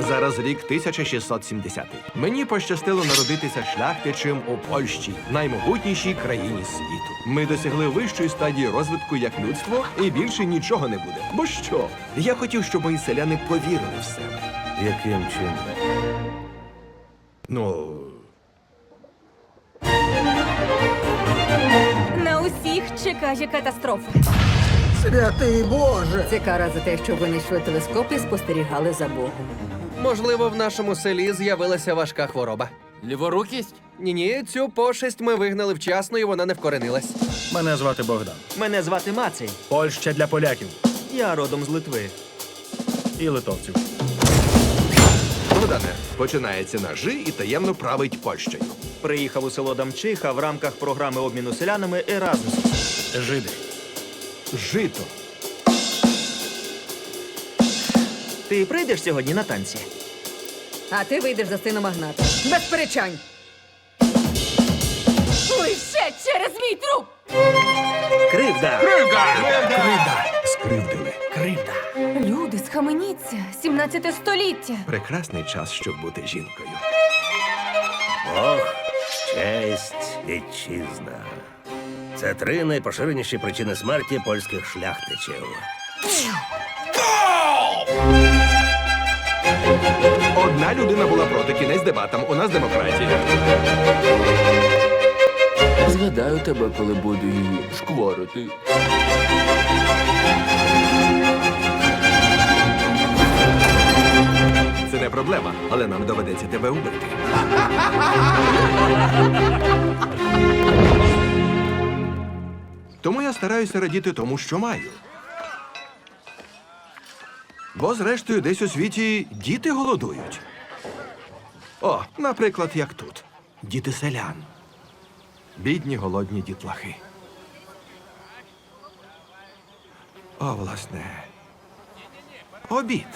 Зараз рік 1670. Мені пощастило народитися шляхтичем у Польщі, наймогутнішій країні світу. Ми досягли вищої стадії розвитку як людство, і більше нічого не буде. Бо що? Я хотів, щоб мої селяни повірили в себе. Яким чином? Ну, На усіх чекає катастрофа. Святий Боже! Це кара за те, що винайшли телескоп і спостерігали за Богом. Можливо, в нашому селі з'явилася важка хвороба. Ліворукість? Ні, ні, цю пошесть ми вигнали вчасно і вона не вкоренилась. Мене звати Богдан. Мене звати Мацей. Польща для поляків Я родом з Литви. і литовців. Богдане, починається на «жи» і таємно править Польщею. Приїхав у село Дамчиха в рамках програми обміну селянами Еразмус. Жиди. Жито. Ти прийдеш сьогодні на танці? А ти вийдеш за сина магната. Без сперечань! Лише через мій труп! Кривда! Кривда. Скривдили. Кривда! Люди, схаменіться, 17 століття. Прекрасний час, щоб бути жінкою. Бог, честь, вітчизна. Це три найпоширеніші причини смерті польських шляхтичів. Одна людина була проти кінець дебатам. У нас демократія. Згадаю тебе, коли буду її шкворити. Це не проблема, але нам доведеться тебе убити. Тому я стараюся радіти тому, що маю. Бо, зрештою, десь у світі діти голодують. О, наприклад, як тут. Діти селян. Бідні голодні дітлахи. О, власне. Обід.